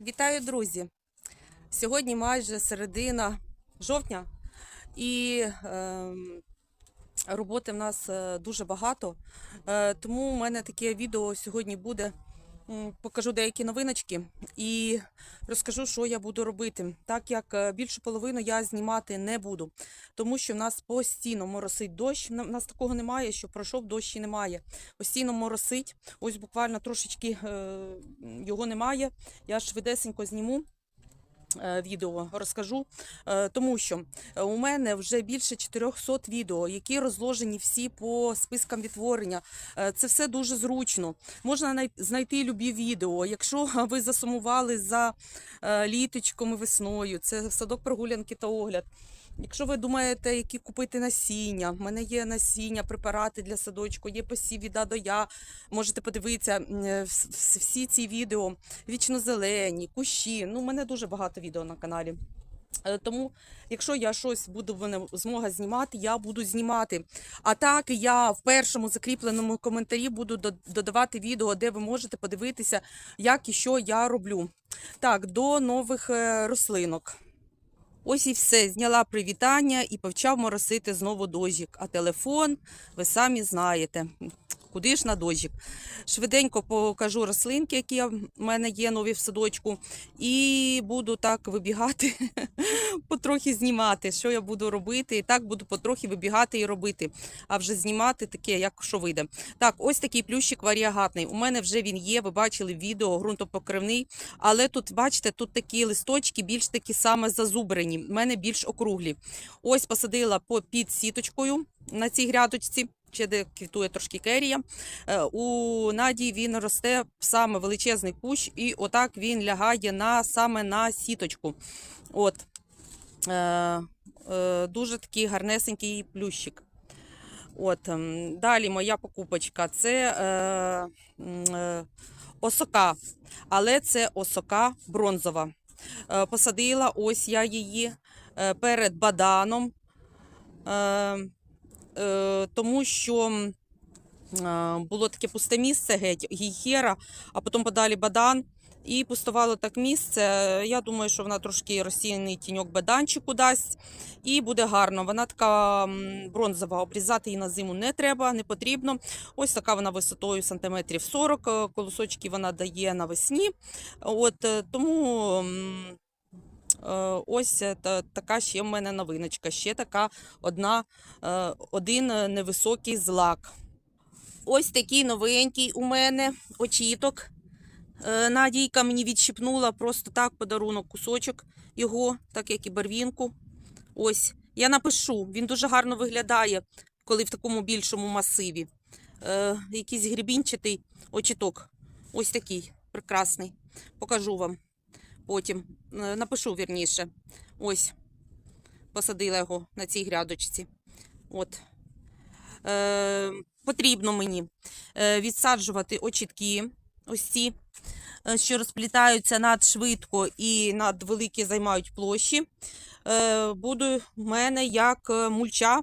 Вітаю, друзі! Сьогодні майже середина жовтня, і е, роботи в нас е, дуже багато. Е, тому у мене таке відео сьогодні буде. Покажу деякі новиночки і розкажу, що я буду робити. Так як е, більшу половину я знімати не буду, тому що в нас постійно моросить дощ. У нас такого немає, що пройшов дощ і немає. Постійно моросить. Ось буквально трошечки е, його немає. Я швидесенько зніму відео, розкажу, Е, тому що е, у мене вже більше 400 відео, які розложені всі по спискам відтворення. Е, Це все дуже зручно. Можна най- знайти любі відео. Якщо ви засумували за е, літочком і весною, це садок прогулянки та огляд. Якщо ви думаєте, які купити насіння, в мене є насіння, препарати для садочку, є посів від А до Я. Можете подивитися е, вс- вс- всі ці відео вічно-зелені, кущі. Ну, у мене дуже багато відео на каналі. Е, Тому, якщо я щось буду змога знімати, я буду знімати. А так я в першому закріпленому коментарі буду додавати відео, де ви можете подивитися, як і що я роблю. Так, до нових е, рослинок. Ось і все. Зняла привітання і почав моросити знову дозік. А телефон, ви самі знаєте. Куди ж на дощик? Швиденько покажу рослинки, які в мене є нові в садочку, і буду так вибігати, потрохи знімати, що я буду робити. І так буду потрохи вибігати і робити. А вже знімати таке, як що вийде. Так, ось такий плющик варіагатний. У мене вже він є. Ви бачили в відео, ґрунтопокривний. Але тут, бачите, тут такі листочки більш такі саме зазубрені. У мене більш округлі. Ось посадила по під сіточкою на цій грядочці. Ще де квітує трошки керія. Е, У Наді він росте саме величезний кущ, і отак він лягає на саме на сіточку. От. Е, е, дуже такий гарнесенький плющик. От, ем, далі моя покупочка це е, е, осока, але це осока бронзова. Е, посадила ось я її перед баданом, е, тому що е, було таке пусте місце геть, гійхера, а потім подалі бадан. І пустувало так місце. Я думаю, що вона трошки розсіяний тіньок баданчику дасть, і буде гарно. Вона така бронзова, обрізати її на зиму не треба, не потрібно. Ось така вона висотою сантиметрів 40, е, колосочки вона дає навесні. От е, тому е, ось е, та, така ще в мене новиночка. Ще така одна, е, один е, невисокий злак. Ось такий новенький у мене очіток. Е, Надійка мені відщипнула просто так подарунок, кусочок його, так як і барвінку. Ось, я напишу, він дуже гарно виглядає, коли в такому більшому масиві. Е, якийсь грібінчатий очіток. Ось такий прекрасний. Покажу вам потім. Е, напишу вірніше. Ось, посадила його на цій грядочці. От. Е, потрібно мені е, відсаджувати очітки. Ось ці, е, що розплітаються надшвидко і надвеликі займають площі. Е, Буде в мене як мульча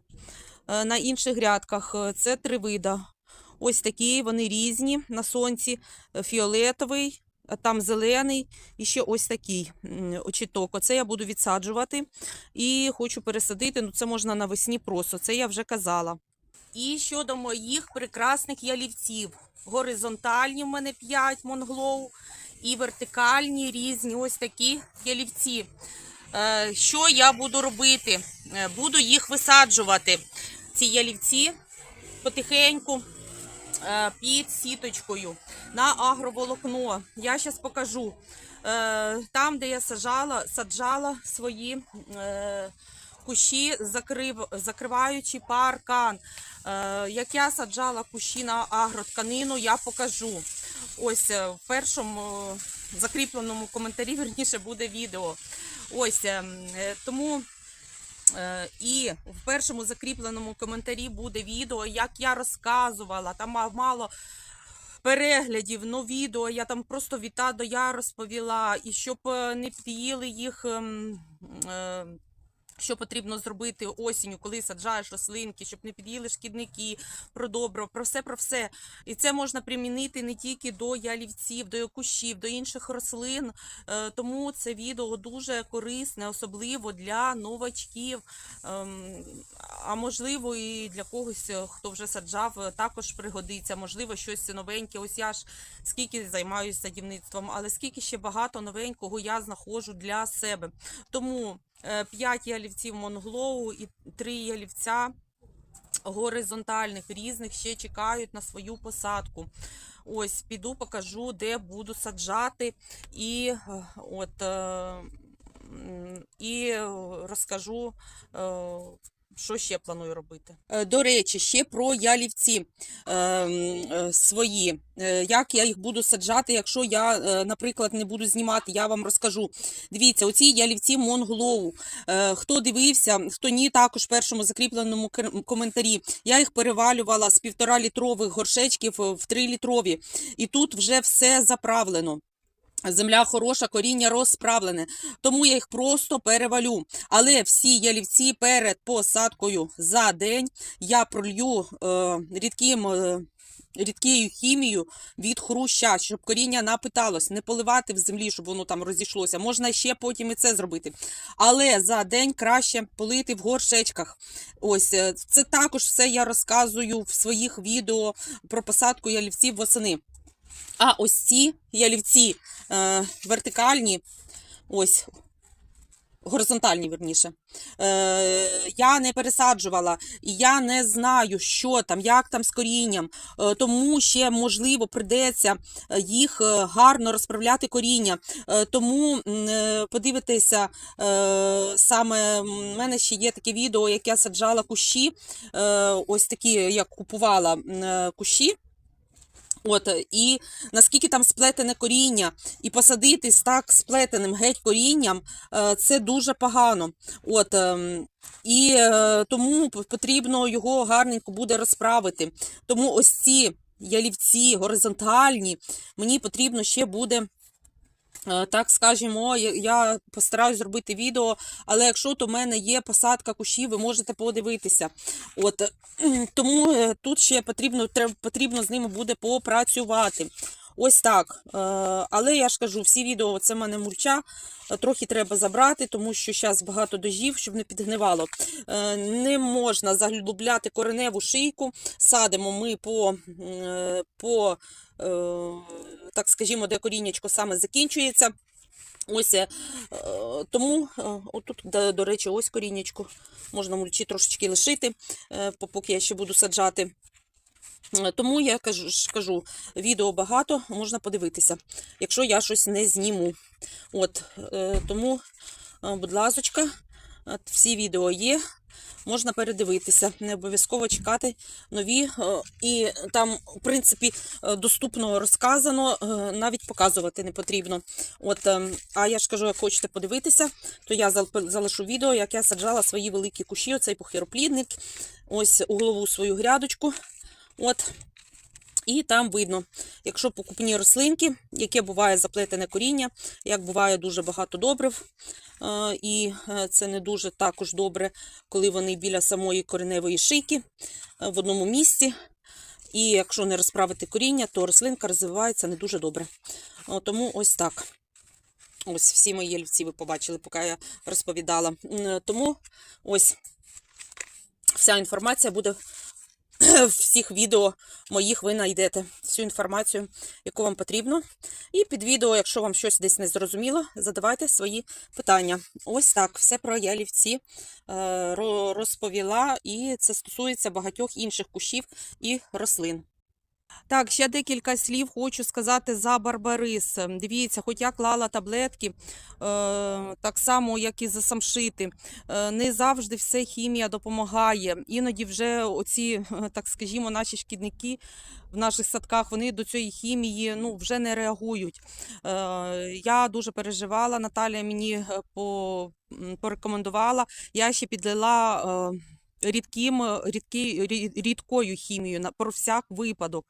на інших грядках. Це три вида. Ось такі, вони різні на сонці. Фіолетовий, там зелений і ще ось такий очіток. Оце я буду відсаджувати і хочу пересадити. Ну, це можна навесні просто, це я вже казала. І щодо моїх прекрасних ялівців. Горизонтальні в мене 5 монглоу і вертикальні різні ось такі ялівці. Е, Що я буду робити? Е, Буду їх висаджувати. Ці ялівці потихеньку під сіточкою на агроволокно. Я зараз покажу. Е, Там, де я саджала, саджала свої е, кущі, закрив, закриваючи паркан. Е, Як я саджала кущі на агротканину, я покажу. Ось е, в першому е, закріпленому коментарі, верніше, буде відео. Ось е, м, е, тому. Е, І в першому закріпленому коментарі буде відео, як я розказувала. Там ма- мало переглядів, ну відео. Я там просто від А до я розповіла. І щоб е, не п'їли їх ем, е, Що потрібно зробити осінню, коли саджаєш рослинки, щоб не під'їли шкідники, про добро, про все, про все. І це можна примінити не тільки до ялівців, до кущів, до інших рослин. Е, Тому це відео дуже корисне, особливо для новачків, ем, а можливо і для когось, е, хто вже саджав, е, також пригодиться. Можливо, щось новеньке. Ось я ж скільки займаюся садівництвом, але скільки ще багато новенького я знаходжу для себе. Тому 5 ялівців Монглоу і 3 ялівця горизонтальних різних ще чекають на свою посадку. Ось піду, покажу, де буду саджати, і е, от е, і е, розкажу. Що ще планую робити? Е, До речі, ще про ялівці е, е, свої. Е, Як я їх буду саджати, якщо я, наприклад, не буду знімати, я вам розкажу. Дивіться, оці ялівці Монглоу. Хто дивився, хто ні, також в першому закріпленому коментарі. Я їх перевалювала з півтора літрових горшечків в три літрові. І тут вже все заправлено. Земля хороша, коріння розправлене, тому я їх просто перевалю. Але всі ялівці перед посадкою за день я пролью е, рідким. Е, Рідкою хімією від хруща, щоб коріння напиталось, не поливати в землі, щоб воно там розійшлося. Можна ще потім і це зробити. Але за день краще полити в горшечках. Ось е, це також все я розказую в своїх відео про посадку ялівців восени. А ось ці ялівці е, вертикальні, ось горизонтальні, верніше, е, я не пересаджувала, і я не знаю, що там, як там з корінням, е, тому ще, можливо, придеться е, їх е, гарно розправляти коріння. Е, тому е, подивитися, е, саме в мене ще є таке відео, як я саджала кущі, е, ось такі, як купувала е, кущі. От, і наскільки там сплетене коріння, і посадитись так сплетеним геть корінням, е, це дуже погано. От, ем, і е, тому потрібно його гарненько буде розправити. Тому ось ці ялівці горизонтальні, мені потрібно ще буде. Е, Так скажімо, я- постараюсь зробити відео, але якщо то в мене є посадка кущів, ви можете подивитися. От тому е, тут ще потрібно потрібно з ними буде попрацювати. Ось так. Е, Але я ж кажу, всі відео це в мене мульча. е, Трохи треба забрати, тому що зараз багато дождів, щоб не підгнивало. Е, Не можна заглубляти кореневу шийку. Садимо ми по, по так скажімо, де коріннячко саме закінчується. Ось тому отут, до, речі, ось коріннячко. Можна мульчі трошечки лишити, поки я ще буду саджати. Е, Тому я кажу, кажу, відео багато, можна подивитися, якщо я щось не зніму. От, е, тому, е, будь ласочка, всі відео є, можна передивитися. Не обов'язково чекати нові. І там, в принципі, доступно розказано, навіть показувати не потрібно. От, е, а я ж кажу, як хочете подивитися, то я залишу відео, як я саджала свої великі кущі, оцей похироплідник, ось углову свою грядочку. От. І там видно, якщо покупні рослинки, яке буває заплетене коріння, як буває дуже багато добрив, е, і е, це не дуже також добре, коли вони біля самої кореневої шийки е, в одному місці. І якщо не розправити коріння, то рослинка розвивається не дуже добре. Тому ось так. Ось всі мої ялівці ви побачили, поки я розповідала. Тому ось вся інформація буде всіх відео моїх ви знайдете всю інформацію, яку вам потрібно. І під відео, якщо вам щось десь не зрозуміло, задавайте свої питання. Ось так, все про ялівці е, розповіла, і це стосується багатьох інших кущів і рослин. Так, ще декілька слів хочу сказати за барбарис. Дивіться, хоч я клала таблетки, е, так само, як і за самшити. Е, не завжди все хімія допомагає. Іноді вже оці, е, так скажімо, наші шкідники в наших садках вони до цієї хімії ну, вже не реагують. Я дуже переживала, Наталія мені по, порекомендувала. Я ще підлила. Рідким, е, рідкі, рідкою хімією на про всяк випадок,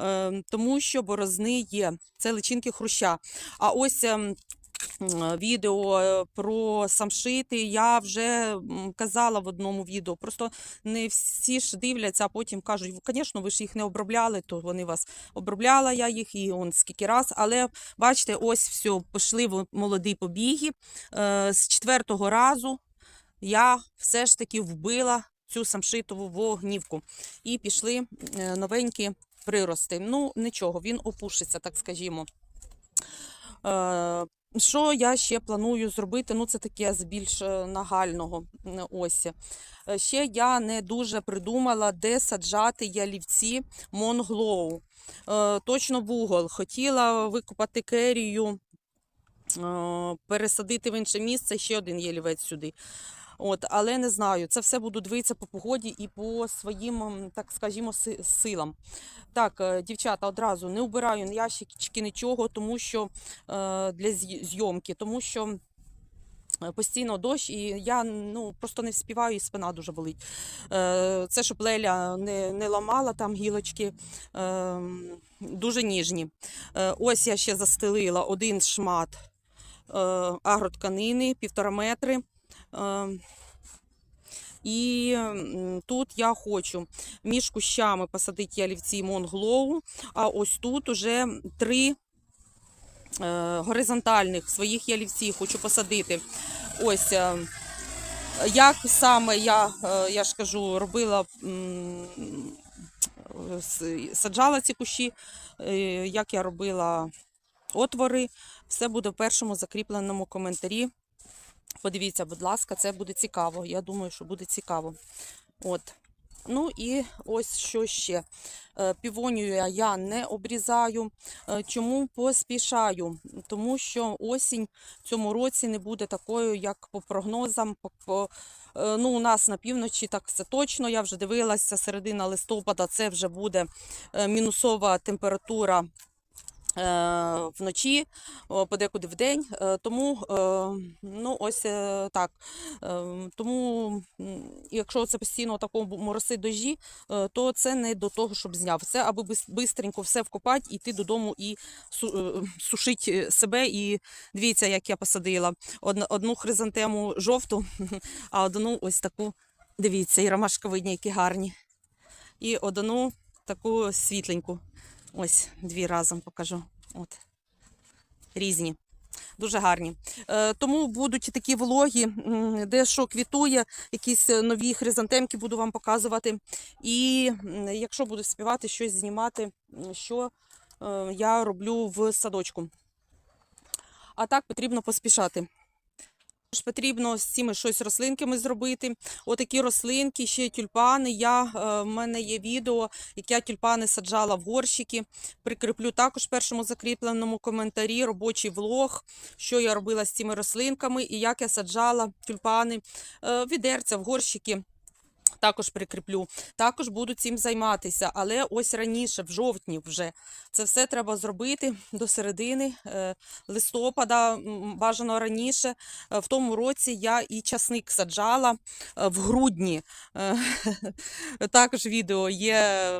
е, тому що борозни є. Це личинки хруща. А ось ем, відео е, про самшити я вже казала в одному відео. Просто не всі ж дивляться, а потім кажуть, звісно, ви ж їх не обробляли, то вони вас обробляла я їх і он скільки раз. Але бачите, ось все, пішли в молоді побіги. Е, З четвертого разу я все ж таки вбила цю самшитову вогнівку. І пішли е, новенькі прирости. Ну, нічого, він опушиться, так скажімо. Е, Що я ще планую зробити? Ну, це таке з більш е, нагального. Ось. Ще я не дуже придумала, де саджати ялівці Монглоу. Точно в угол. Хотіла викопати керію, пересадити в інше місце ще один ялівець сюди. От, але не знаю, це все буду дивитися по погоді і по своїм, так скажімо, силам. Так, е, дівчата, одразу не вбираю ящички, нічого, тому що е, для зйомки, тому що е, постійно дощ, і я ну, просто не вспіваю, і спина дуже болить. Це щоб Леля не, не ламала там гілочки, е, дуже ніжні. Ось я ще застелила один шмат агротканини, півтора метри. І тут я хочу між кущами посадити ялівці Монглоу, а ось тут уже три е, горизонтальних своїх ялівці хочу посадити. Ось е, як саме я, е, я ж кажу, робила, саджала ці кущі, як я робила отвори, все буде в першому закріпленому коментарі. Подивіться, будь ласка, це буде цікаво. Я думаю, що буде цікаво. От. Ну і ось що ще. Е, Півонію я- не обрізаю. Е, Чому поспішаю? Тому що осінь в цьому році не буде такою, як по прогнозам. Е, ну, у нас на півночі так це точно. Я вже дивилася, середина листопада це вже буде мінусова температура вночі, подекуди в день. Е, Тому е, ну, ось е, так. Е, Тому, якщо це постійно тако дощі, е, то це не до того, щоб зняв. Це аби швидко все вкопати, йти додому і е, сушити себе. І дивіться, як я посадила. Одну, хризантему жовту, а одну ось таку. Дивіться, і ромашка видні, які гарні. І одну таку світленьку. Ось дві разом покажу. От. Різні. Дуже гарні. Е, тому будуть такі влоги, де що квітує, якісь е, нові хризантемки буду вам показувати. І якщо буду співати, щось знімати, що е, я роблю в садочку. А так потрібно поспішати. Ж Потрібно з цими щось рослинками зробити. Отакі рослинки, ще тюльпани. Я, е, в мене є відео, як я тюльпани саджала в горщики. Прикріплю також першому закріпленому коментарі робочий влог, що я робила з цими рослинками і як я саджала тюльпани е, відерця, в горщики. Також прикріплю. Також буду цим займатися, але ось раніше, в жовтні вже. Це все треба зробити до середини е, листопада, бажано раніше. Е, В тому році я і часник саджала е, в грудні. Також відео є,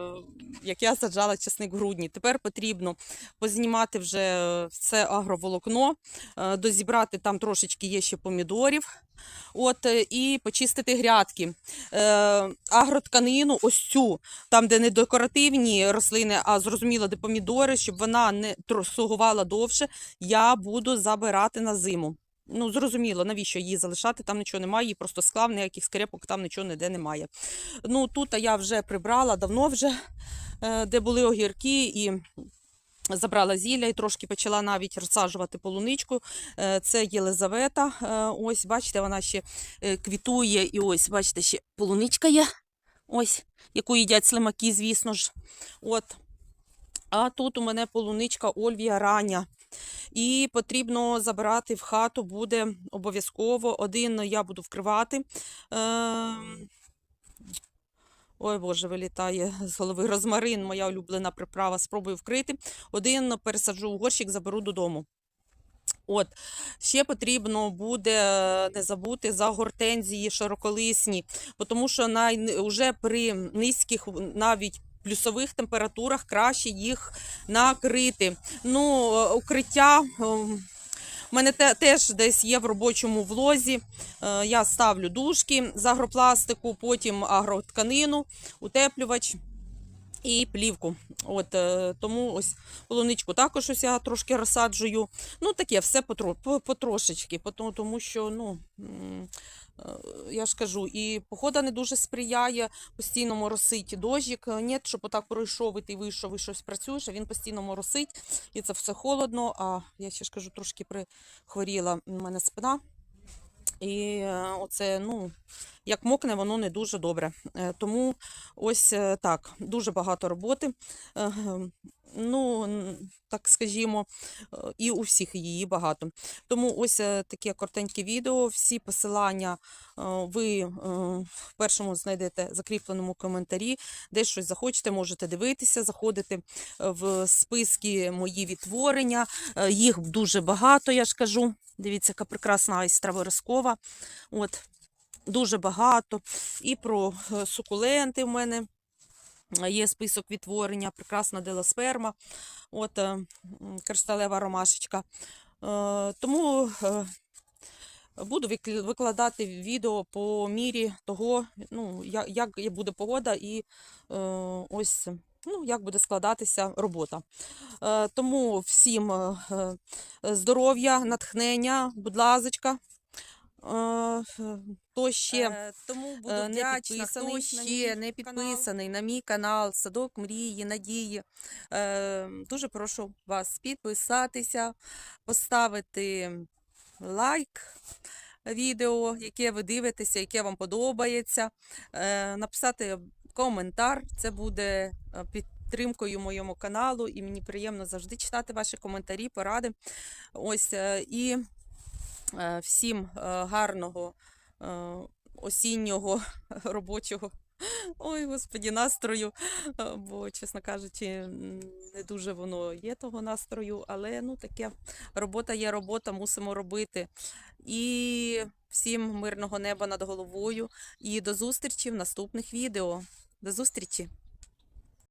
як я саджала часник в грудні. Тепер потрібно познімати вже все агроволокно, дозібрати там трошечки є ще помідорів. От, е, і почистити грядки. Е, агротканину, ось цю, там, де не декоративні рослини, а зрозуміло, де помідори, щоб вона не слугувала довше, я буду забирати на зиму. Ну, зрозуміло, навіщо її залишати, там нічого немає, її просто склав, ніяких скрепок, там нічого ніде немає. Ну, тут я вже прибрала давно вже, е, де були огірки, і забрала зілля і трошки почала навіть розсаджувати полуничку. Е, Це Єлизавета. Е, Ось, бачите, вона ще е, квітує. І ось, бачите, ще полуничка є. Ось, яку їдять слимаки, звісно ж. От. А тут у мене полуничка Ольвія рання. І потрібно забирати в хату буде обов'язково. Один я буду вкривати. Е, Ой, Боже, вилітає з голови. Розмарин, моя улюблена приправа. Спробую вкрити. Один пересаджу в горщик, заберу додому. От, ще потрібно буде не забути за гортензії широколисні, тому що най, вже при низьких навіть плюсових температурах краще їх накрити. Ну, укриття. У мене те, теж десь є в робочому влозі. Е, я ставлю дужки з агропластику, потім агротканину, утеплювач і плівку. От, е, тому ось полуничку також ось я трошки розсаджую. Ну, таке все потро, потрошечки, тому що, ну, я ж кажу, і погода не дуже сприяє, постійно моросить дощик. Е, Ні, щоб отак пройшов і ти вийшов і щось працюєш, а він постійно моросить, і це все холодно. А я ще ж кажу, трошки прихворіла в мене спина. І е, оце, ну, як мокне, воно не дуже добре. Е, Тому ось е, так, дуже багато роботи. Ну, так скажімо, і у всіх її багато. Тому ось е, таке коротеньке відео. Всі посилання е, ви е, в першому знайдете закріпленому коментарі. Десь щось захочете, можете дивитися, заходити в списки мої відтворення. Їх дуже багато, я ж кажу. Дивіться, яка прекрасна айстра верескова. От, дуже багато. І про сукуленти в мене є список відтворення, прекрасна делосперма, от е, кришталева ромашечка. Е, Тому е, буду викладати відео по мірі того, ну, як буде погода і е, ось. Ну, як буде складатися робота. Е, тому всім е, е, здоров'я, натхнення, будь лазочка. Е, Хто ще тому буду е, не підписаний, хто ще не канал. підписаний на мій канал Садок Мрії, Надії. Е, Дуже прошу вас підписатися, поставити лайк відео, яке ви дивитеся, яке вам подобається, е, написати коментар. Це буде е, підтримкою моєму каналу, і мені приємно завжди читати ваші коментарі, поради. Ось е, і е, всім е, гарного е, осіннього робочого. Ой, господі, настрою. Е, Бо, чесно кажучи, не дуже воно є того настрою, але ну таке робота є робота, мусимо робити. І всім мирного неба над головою. І до зустрічі в наступних відео. До зустрічі!